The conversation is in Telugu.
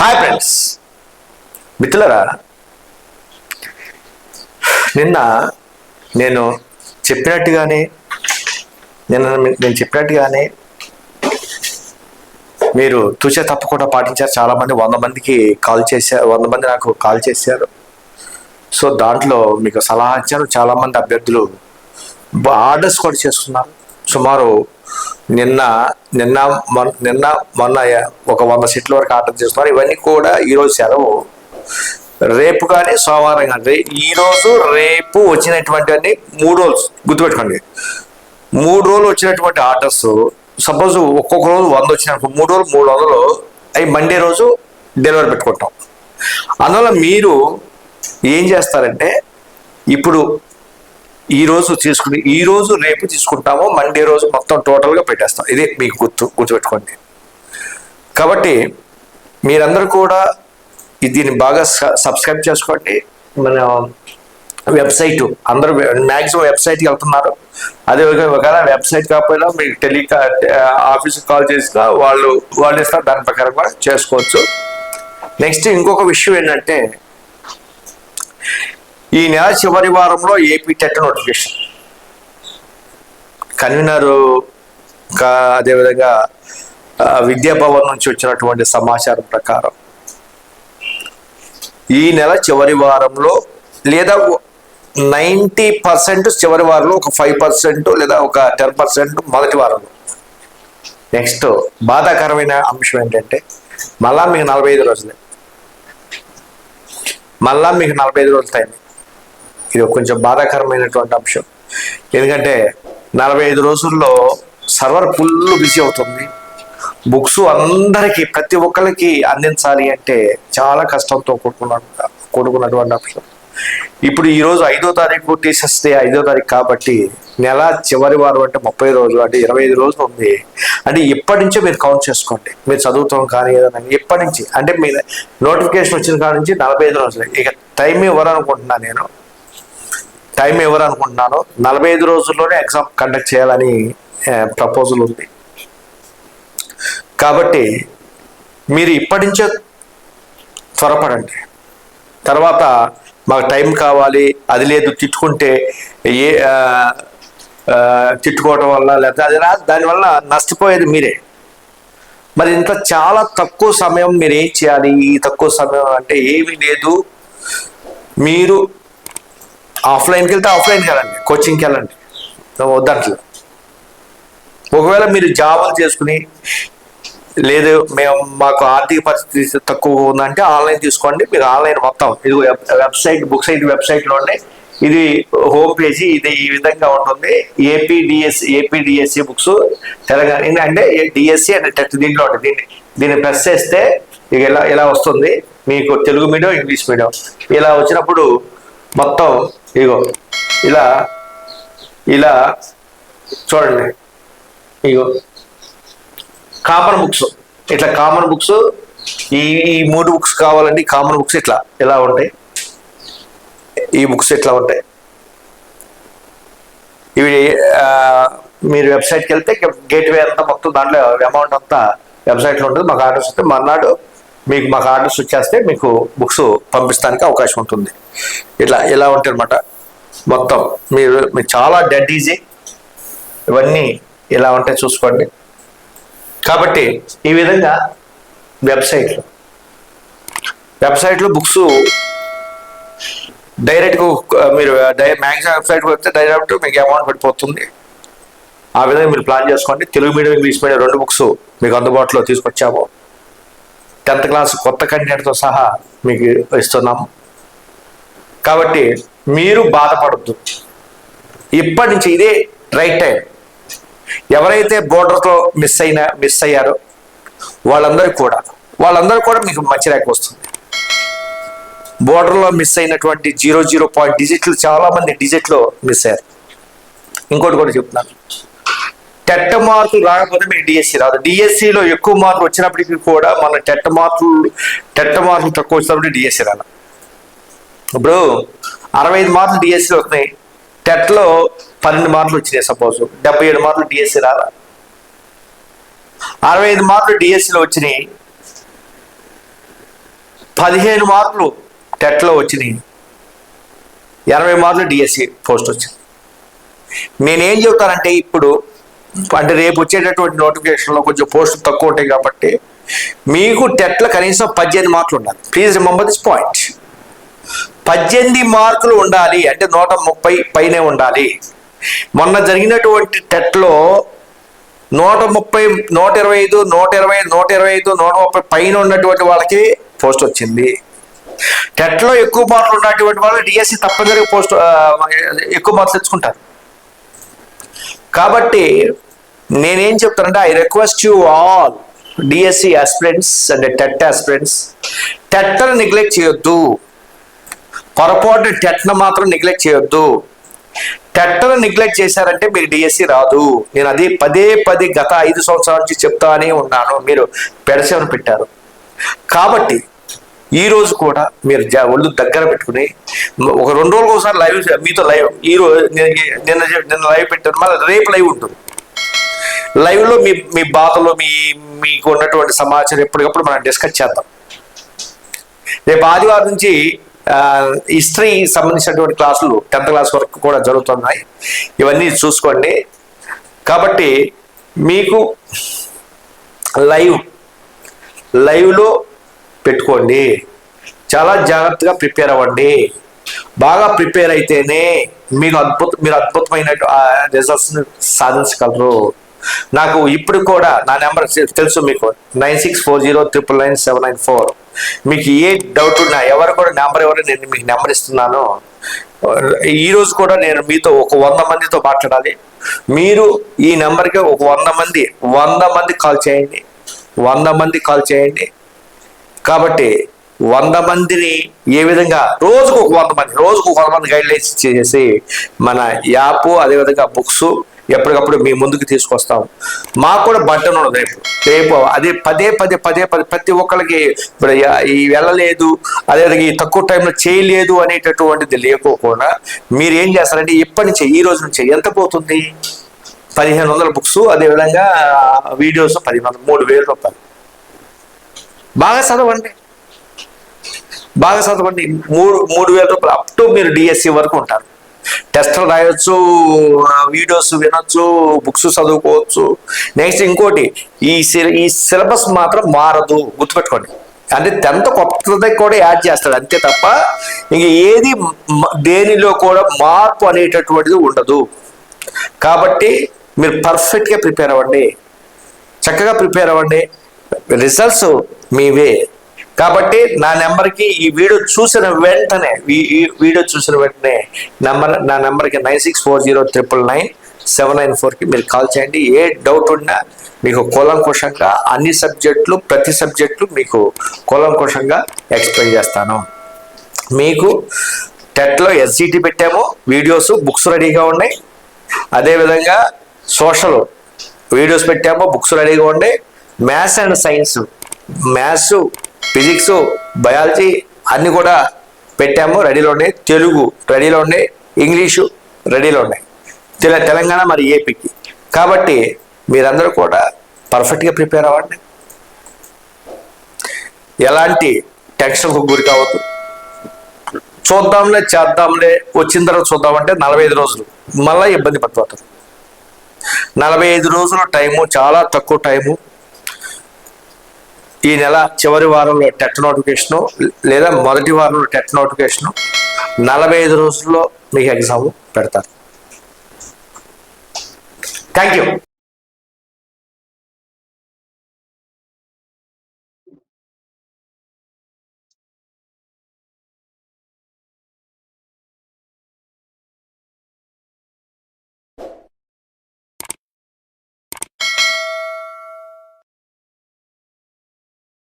హాయ్ ఫ్రెండ్స్ మిత్రులరా నిన్న నేను చెప్పినట్టుగానే నిన్న నేను చెప్పినట్టుగానే మీరు తూచే తప్పకుండా పాటించారు. చాలా మంది వంద మందికి కాల్ చేశారు వంద మంది నాకు కాల్ చేశారు. సో దాంట్లో మీకు సలహా ఇచ్చాను. చాలా మంది అభ్యర్థులు ఆర్డర్స్ కూడా చేసుకున్నారు సుమారు నిన్న నిన్న నిన్న మొన్న ఒక వంద సీట్ల వరకు ఆర్డర్ చేస్తున్నారు. ఇవన్నీ కూడా ఈరోజు సెలవు. రేపు కానీ సోమవారం కానీ. ఈ రోజు రేపు వచ్చినటువంటి అన్ని మూడు రోజులు. గుర్తుపెట్టుకోండి. మూడు రోజులు వచ్చినటువంటి ఆర్డర్స్ సపోజ్ ఒక్కొక్క రోజు వంద వచ్చిన మూడు రోజులు మూడు వందలు అవి మండే రోజు డెలివరీ పెట్టుకుంటాం. అందువల్ల మీరు ఏం చేస్తారంటే ఇప్పుడు ఈ రోజు తీసుకుని ఈ రోజు రేపు తీసుకుంటాము మండే రోజు మొత్తం టోటల్గా పెట్టేస్తాం. ఇది మీకు గుర్తు గుర్తుపెట్టుకోండి. కాబట్టి మీరందరూ కూడా దీన్ని బాగా సబ్స్క్రైబ్ చేసుకోండి. మన వెబ్సైట్ అందరూ మ్యాక్సిమం వెబ్సైట్కి వెళ్తున్నారు. అదే విధంగా ఒకవేళ వెబ్సైట్ కాకపోయినా మీకు టెలికా ఆఫీస్కి కాల్ చేసినా వాళ్ళు వాళ్ళు ఇస్తారు. దాని ప్రకారం కూడా చేసుకోవచ్చు. నెక్స్ట్ ఇంకొక విషయం ఏంటంటే ఈ నెల చివరి వారంలో ఏపీ టెట్ నోటిఫికేషన్? కన్వీనరు అదేవిధంగా విద్యాభవన్ నుంచి వచ్చినటువంటి సమాచారం ప్రకారం ఈ నెల చివరి వారంలో లేదా నైంటీ పర్సెంట్ చివరి వారంలో ఒక ఫైవ్ పర్సెంట్ లేదా ఒక టెన్ పర్సెంట్ మొదటి వారంలో. నెక్స్ట్ బాధాకరమైన అంశం ఏంటంటే మళ్ళా మీకు నలభై ఐదు రోజులే. మళ్ళా మీకు నలభై ఐదు రోజులు టైం. ఇది కొంచెం బాధాకరమైనటువంటి అంశం. ఎందుకంటే నలభై ఐదు రోజుల్లో సర్వర్ ఫుల్ బిజీ అవుతుంది. బుక్స్ అందరికీ ప్రతి ఒక్కరికి అందించాలి అంటే చాలా కష్టంతో కూడుకున్న కూడుకున్నటువంటి అంశం. ఇప్పుడు ఈరోజు ఐదో తారీఖు టీచర్స్ డే ఐదో తారీఖు కాబట్టి నెల చివరి వారం అంటే ముప్పై రోజులు అంటే ఇరవై ఐదు రోజులు ఉంది. అంటే ఇప్పటి నుంచే మీరు కౌంట్ చేసుకోండి. మీరు చదువుతాం కానీ ఏదైనా ఇప్పటి నుంచి అంటే మీ నోటిఫికేషన్ వచ్చిన కాడ నుంచి నలభై ఐదు రోజులు. ఇక టైం ఇవ్వాలనుకుంటున్నాను నేను. టైం ఇవ్వాలనుకుంటున్నాను నలభై ఐదు రోజుల్లోనే ఎగ్జామ్ కండక్ట్ చేయాలని ప్రపోజల్ ఉంది. కాబట్టి మీరు ఇప్పటి నుంచే త్వరపడండి. తర్వాత మాకు టైం కావాలి అది లేదు తిట్టుకుంటే ఏ తిట్టుకోవటం తిట్టుకోవడం వల్ల లేకపోతే అది రా దానివల్ల నష్టపోయేది మీరే. మరి ఇంత చాలా తక్కువ సమయం మీరు ఏం చేయాలి? ఈ తక్కువ సమయం అంటే ఏమీ లేదు. మీరు ఆఫ్లైన్కి వెళ్తే ఆఫ్లైన్కి వెళ్ళండి కోచింగ్కి వెళ్ళండి. దాంట్లో ఒకవేళ మీరు జాబులు చేసుకుని లేదు మేము మాకు ఆర్థిక పరిస్థితి తక్కువ ఉందంటే ఆన్లైన్ తీసుకోండి. మీరు ఆన్లైన్ మొత్తం ఇది వెబ్సైట్ బుక్ సైట్ వెబ్సైట్లోనే ఇది హోమ్ పేజీ ఇది ఈ విధంగా ఉంటుంది. ఏపీడిఎస్ ఏపీడిఎస్సి బుక్స్ తెలంగాణ అంటే డిఎస్సి అంటే టెక్స్ట్ దీంట్లో ఉంటుంది. దీన్ని దీన్ని ప్రెస్ చేస్తే ఇక ఇలా ఇలా వస్తుంది? మీకు తెలుగు మీడియం ఇంగ్లీష్ మీడియం. ఇలా వచ్చినప్పుడు మొత్తం ఇగో ఇలా ఇలా చూడండి. ఇగో కామన్ బుక్స్. ఇట్లా కామన్ బుక్స్ ఈ ఈ మూడు బుక్స్ కావాలండి కామన్ బుక్స్ ఇట్లా ఎలా ఉంటాయి? ఈ బుక్స్ ఎట్లా ఉంటాయి? ఇవి మీరు వెబ్సైట్కి వెళ్తే గేట్వే అంతా మొత్తం దాంట్లో అమౌంట్ అంతా వెబ్సైట్లో ఉంటుంది. మాకు ఆర్డర్స్ వస్తే మర్నాడు మీకు మాకు ఆర్డర్స్ వచ్చేస్తే మీకు బుక్స్ పంపిస్తానికి అవకాశం ఉంటుంది. ఇట్లా ఇలా ఉంటాయి అనమాట మొత్తం మీరు మీకు చాలా డెడ్ ఈజీ ఇవన్నీ ఇలా ఉంటాయి చూసుకోండి. కాబట్టి ఈ విధంగా వెబ్సైట్లు. వెబ్సైట్లో బుక్స్ డైరెక్ట్గా మీరు డై మ్యాక్సిమం వెబ్సైట్కి వస్తే డైరెక్ట్ మీకు అమౌంట్ పడిపోతుంది. ఆ విధంగా మీరు ప్లాన్ చేసుకోండి. తెలుగు మీడియం ఇంగ్లీష్ మీడియం రెండు బుక్స్ మీకు అందుబాటులో తీసుకొచ్చాము. టెన్త్ క్లాస్ కొత్త కంటెంట్తో సహా మీకు ఇస్తున్నాం. కాబట్టి మీరు బాధపడద్దు. ఇప్పటి నుంచి ఇదే రైట్ టైం ఎవరైతే బోర్డర్తో మిస్ అయినా మిస్ అయ్యారో వాళ్ళందరికీ కూడా వాళ్ళందరూ కూడా మీకు మంచి ర్యాంక్ వస్తుంది. బోర్డర్లో మిస్ అయినటువంటి జీరో జీరో పాయింట్ డిజిట్లు చాలా మంది డిజిట్లో మిస్ అయ్యారు. ఇంకోటి కూడా చెప్తున్నాను. టెట్ మార్కులు రాకపోతే మీకు డిఎస్సి రాదు. డిఎస్సిలో ఎక్కువ మార్కులు వచ్చినప్పటికీ కూడా మన టెట్ మార్కులు టెట్ మార్కులు తక్కువ వచ్చినప్పుడు డిఎస్సి రాదు. ఇప్పుడు అరవై ఐదు మార్కులు డిఎస్సి వస్తున్నాయి. టెట్లో పన్నెండు మార్కులు వచ్చినాయి సపోజ్ డెబ్బై ఏడు మార్కులు డిఎస్సి రాదా? అరవై ఐదు మార్కులు డిఎస్సిలో వచ్చినాయి. పదిహేను మార్కులు టెట్లో వచ్చినాయి. ఎనభై మార్కులు డిఎస్సి పోస్ట్ వచ్చింది. నేనేం చెబుతానంటే ఇప్పుడు అంటే రేపు వచ్చేటటువంటి నోటిఫికేషన్లో కొంచెం పోస్ట్ తక్కువ ఉంటాయి కాబట్టి మీకు టెట్లో కనీసం పద్దెనిమిది మార్కులు ఉండాలి. ప్లీజ్ రిమంబర్ దిస్ పాయింట్ పద్దెనిమిది మార్కులు ఉండాలి అంటే నూట ముప్పై పైనే ఉండాలి. మొన్న జరిగినటువంటి టెట్లో నూట ముప్పై నూట ఇరవై ఐదు నూట ఇరవై నూట ఇరవై ఐదు నూట ముప్పై పైన ఉన్నటువంటి వాళ్ళకి పోస్ట్ వచ్చింది. టెట్లో ఎక్కువ మార్కులు ఉన్నటువంటి వాళ్ళు డిఎస్సి తప్పనిసరిగా పోస్ట్ ఎక్కువ మార్క్స్ తెచ్చుకుంటారు. కాబట్టి నేనేం చెప్తానంటే I request you all DSC aspirants and TET aspirants టెట్ను neglect చేయొద్దు. పొరపాటు టెట్ను మాత్రం నెగ్లెక్ట్ చేయొద్దు. టెట్ను నెగ్లెక్ట్ చేశారంటే మీరు డిఎస్సి రాదు. నేను అది పదే పదే గత ఐదు సంవత్సరాల నుంచి చెప్తానే ఉన్నాను. మీరు పెడసేవను పెట్టారు? కాబట్టి ఈ రోజు కూడా మీరు జా- ఒళ్ళు దగ్గర పెట్టుకుని ఒక రెండు రోజులకు ఒకసారి లైవ్ మీతో లైవ్ ఈ రోజు నిన్న నిన్న లైవ్ పెట్టాను మళ్ళీ రేపు లైవ్ ఉంటుంది. లైవ్లో మీ మీ బాధలు మీ మీకు ఉన్నటువంటి సమాచారం ఎప్పటికప్పుడు మనం డిస్కస్ చేద్దాం. రేపు ఆదివారం నుంచి హిస్టరీ సంబంధించినటువంటి క్లాసులు టెన్త్ క్లాస్ వరకు కూడా జరుగుతున్నాయి. ఇవన్నీ చూసుకోండి. కాబట్టి మీకు లైవ్ లైవ్లో పెట్టుకోండి. చాలా జాగ్రత్తగా ప్రిపేర్ అవ్వండి. బాగా ప్రిపేర్ అయితేనే మీకు అద్భుత మీరు అద్భుతమైన రిజల్ట్స్ సాధించగలరు. నాకు ఇప్పుడు కూడా నా నెంబర్ తెలుసు మీకు. Nine six four zero triple nine seven nine four. మీకు ఏ డౌట్ ఉన్నా ఎవరు కూడా నెంబర్ ఎవరు నేను మీకు నెంబర్ ఇస్తున్నాను. ఈరోజు కూడా నేను మీతో ఒక వంద మందితో మాట్లాడాలి. మీరు ఈ నెంబర్కి ఒక వంద మంది వంద మంది కాల్ చేయండి. వంద మంది కాల్ చేయండి. కాబట్టి వంద మందిని ఏ విధంగా రోజుకు ఒక వంద మంది రోజుకు ఒక వంద మంది గైడ్ లైన్స్ చేసి మన యాప్ అదేవిధంగా బుక్స్ ఎప్పటికప్పుడు మీ ముందుకు తీసుకొస్తాం. మాకు కూడా బట్టన్ ఉండదు రేపు. రేపు అదే పదే పదే పదే పదే ప్రతి ఒక్కరికి ఇప్పుడు ఈ వెళ్ళలేదు అదేవిధంగా ఈ తక్కువ టైంలో చేయలేదు అనేటటువంటిది లేకోకుండా మీరు ఏం చేస్తారంటే ఇప్పటి నుంచే ఈ రోజు నుంచే ఎంత పోతుంది? పదిహేను వందల బుక్స్ అదేవిధంగా వీడియోస్ పదిహేను వందలు మూడు వేల రూపాయలు. బాగా చదవండి. బాగా చదవండి. మూడు మూడు వేల రూపాయలు అప్ టు మీరు డిఎస్సి వరకు ఉంటారు. టెస్ట్లు రాయొచ్చు వీడియోస్ వినొచ్చు బుక్స్ చదువుకోవచ్చు. నెక్స్ట్ ఇంకోటి ఈ ఈ సిలబస్ మాత్రం మారదు. గుర్తుపెట్టుకోండి. అంటే టెన్త్ కొత్తది కూడా యాడ్ చేస్తాడు. అంతే తప్ప ఇంక ఏది దేనిలో కూడా మార్పు అనేటటువంటిది ఉండదు. కాబట్టి మీరు పర్ఫెక్ట్గా ప్రిపేర్ అవ్వండి. చక్కగా ప్రిపేర్ అవ్వండి. రిజల్ట్స్ మీవే కాబట్టి నా నెంబర్కి ఈ వీడియో చూసిన వెంటనే ఈ- వీడియో చూసిన వెంటనే నెంబర్ నా నెంబర్కి nine six four zero triple nine seven nine ఫోర్కి మీరు కాల్ చేయండి. ఏ డౌట్ ఉన్నా మీకు కూలంకోశంగా అన్ని సబ్జెక్టులు ప్రతి సబ్జెక్టులు మీకు కూలంకోశంగా ఎక్స్ప్లెయిన్ చేస్తాను. మీకు టెట్లో ఎస్జిటి పెట్టాము వీడియోస్ బుక్స్ రెడీగా ఉన్నాయి. అదేవిధంగా సోషల్ వీడియోస్ పెట్టాము బుక్స్ రెడీగా ఉన్నాయి. Maths and science maths physics biology అన్నీ కూడా పెట్టాము రెడీలో ఉన్నాయి తెలుగు రెడీలో ఉన్నాయి ఇంగ్లీషు రెడీలో ఉన్నాయి తెల తెలంగాణ మరి ఏపీకి. కాబట్టి మీరందరూ కూడా పర్ఫెక్ట్గా ప్రిపేర్ అవ్వండి. ఎలాంటి టెన్షన్కు గురి కావద్దు. చూద్దాంలే చేద్దాంలే వచ్చిన తర్వాత చూద్దామంటే నలభై ఐదు రోజులు. మళ్ళీ ఇబ్బంది పడిపోతారు నలభై ఐదు రోజుల టైము చాలా తక్కువ టైము. ఈ నెల చివరి వారంలో టెట్ నోటిఫికేషను లేదా మొదటి వారంలో టెట్ నోటిఫికేషను నలభై ఐదు రోజుల్లో మీకు ఎగ్జామ్ పెడతారు. Thank you